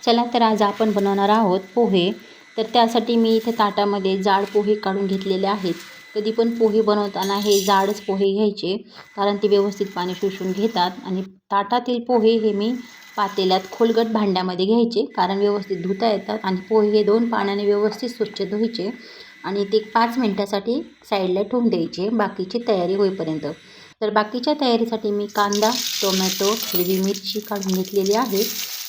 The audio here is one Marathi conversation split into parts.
चला तर आज आपण बनवणार आहोत पोहे. तर त्यासाठी मी इथे ताटामध्ये जाड पोहे काढून घेतलेले आहेत. कधी पण पोहे बनवताना हे जाडच पोहे घ्यायचे कारण ते व्यवस्थित पाणी शोषून घेतात. आणि ताटातील पोहे हे मी पातेल्यात खोलगट भांड्यामध्ये घ्यायचे कारण व्यवस्थित धुता येतात आणि पोहे हे दोन पाण्याने व्यवस्थित स्वच्छ धुवायचे आणि ते पाच मिनटासाठी साईडला ठेवून द्यायचे बाकीची तयारी होईपर्यंत. तर बाकीच्या तयारीसाठी मी कांदा टोमॅटो हिरवी मिरची काढून घेतलेली आहे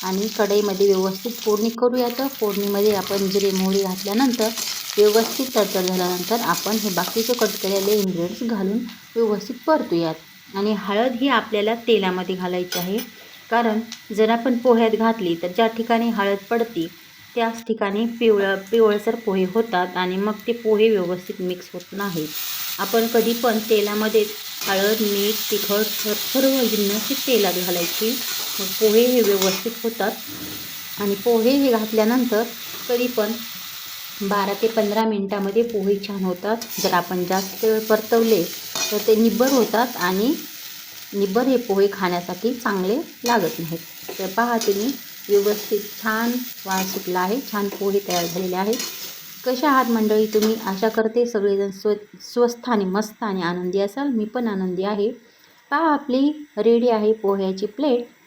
आणि कढईमध्ये व्यवस्थित फोडणी करूयात फोडणीमध्ये आपण जिरे मोहरी घातल्यानंतर व्यवस्थित तडतड झाल्यानंतर आपण हे बाकीचे कट केलेले इन्ग्रेडियंट्स घालून व्यवस्थित परतूयात. आणि हळद ही आपल्याला तेलामध्ये घालायची आहे. कारण जर आपण पोह्यात घातली तर ज्या ठिकाणी हळद पडती त्याच ठिकाणी पिवळं पिवळसर पोहे होतात आणि मग ते पोहे व्यवस्थित मिक्स होत नाहीत. आपण कधी पण तेलामध्ये हळद मीठ तिखट सर्व जिन्नस तेलात घालायची. मग पोहे हे व्यवस्थित होतात. आणि पोहे हे घातल्यानंतर तरी पण बारा ते पंधरा मिनटामध्ये पोहे छान होतात. जर आपण जास्त वेळ परतवले तर ते निब्बर होतात आणि निब्बर हे पोहे खाण्यासाठी चांगले लागत नाहीत. तर पहा तुम्ही व्यवस्थित छान वास सुटला आहे. छान पोहे तयार झालेले आहेत. कशा आहात मंडळी तुम्ही? आशा करते सगळेजण स्व स्वस्थ आणि मस्त आणि आनंदी असाल. मी पण आनंदी आहे. पहा आपली रेडी आहे पोह्याची प्लेट.